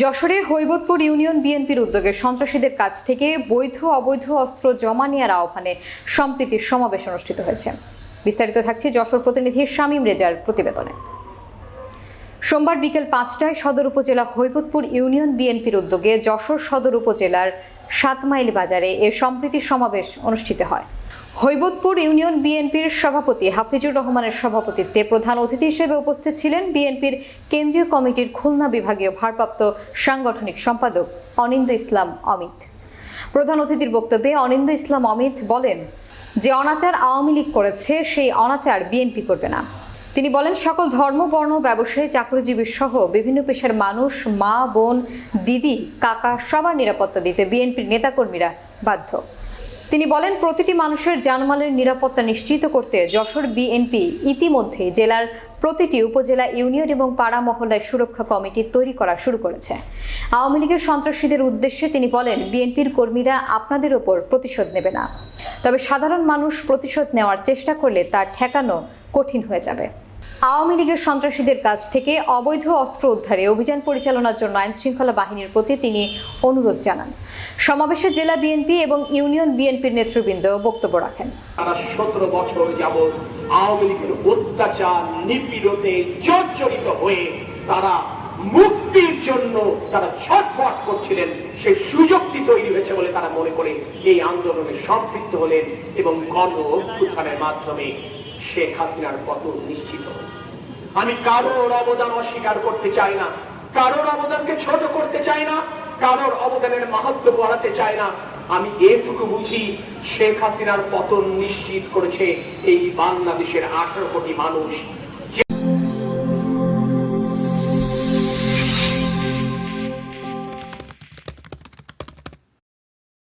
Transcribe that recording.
যশোরে হৈবতপুর ইউনিয়ন বিএনপির উদ্যোগে সন্ত্রাসীদের কাছ থেকে বৈধ অবৈধ অস্ত্র জমা নেওয়ার আহ্বানে সম্প্রীতির সমাবেশ অনুষ্ঠিত হয়েছে। বিস্তারিত থাকছে যশোর প্রতিনিধি শামীম রেজার প্রতিবেদনে। সোমবার বিকেল পাঁচটায় সদর উপজেলা হৈবতপুর ইউনিয়ন বিএনপির উদ্যোগে যশোর সদর উপজেলার সাতমাইল বাজারে এ সম্প্রীতি সমাবেশ অনুষ্ঠিত হয়। হৈবতপুর ইউনিয়ন বিএনপির সভাপতি হাফিজুর রহমানের সভাপতিত্বে প্রধান অতিথি হিসেবে উপস্থিত ছিলেন বিএনপির কেন্দ্রীয় কমিটির খুলনা বিভাগীয় ভারপ্রাপ্ত সাংগঠনিক সম্পাদক অনিন্দ ইসলাম অমিত। প্রধান অতিথির বক্তব্যে অনিন্দ ইসলাম অমিত বলেন যে অনাচার আওয়ামী লীগ করেছে, সেই অনাচার বিএনপি করবে না। তিনি বলেন, সকল ধর্ম, বর্ণ, ব্যবসায়ী, চাকরিজীবী সহ বিভিন্ন পেশার মানুষ, মা, বোন, দিদি, কাকা সবার নিরাপত্তা দিতে বিএনপির নেতাকর্মীরা বাধ্য। তিনি বলেন, প্রতিটি মানুষের জানমালের নিরাপত্তা নিশ্চিত করতে যশোর বিএনপি ইতিমধ্যেই জেলার প্রতিটি উপজেলা ইউনিয়ন এবং পাড়া মহল্লায় সুরক্ষা কমিটি তৈরি করা শুরু করেছে। আওয়ামী লীগের সন্ত্রাসীদের উদ্দেশ্যে তিনি বলেন, বিএনপির কর্মীরা আপনাদের ওপর প্রতিশোধ নেবে না। তবে সাধারণ মানুষ প্রতিশোধ নেওয়ার চেষ্টা করলে তা ঠেকানো কঠিন হয়ে যাবে। আওয়ামী লীগের সন্ত্রাসীদের কাছ থেকে অবৈধ অস্ত্র উদ্ধারে অভিযান পরিচালনার জন্য আইনশৃঙ্খলা বাহিনীর প্রতি তিনি অনুরোধ জানান। সমাবেশে জেলা বিএনপি এবং ইউনিয়ন বিএনপির নেতৃবৃন্দ বক্তব্য রাখেন। তারা সতেরো বছর যাবৎ আওয়ামী লীগের অত্যাচার নিপীড়তে জর্জরিত হয়ে তারা মুক্তির জন্য তারা ছটফট করছিলেন। সেই সুযোগটি তৈরি হয়েছে বলে তারা মনে করে এই আন্দোলনে সম্পৃক্ত হলেন এবং গণ অভ্যুত্থানের মাধ্যমে শেখ হাসিনার পতন নিশ্চিত হল। আমি কারোর অবদান অস্বীকার করতে চাই না, কারোর অবদানকে ছোট করতে চাই না কারোর অবদানের মাহাত্ম বাড়াতে চায় না। আমি এটুকু বুঝি, শেখ হাসিনার পতন নিশ্চিত করেছে এই বাংলাদেশের আঠারো কোটি মানুষ।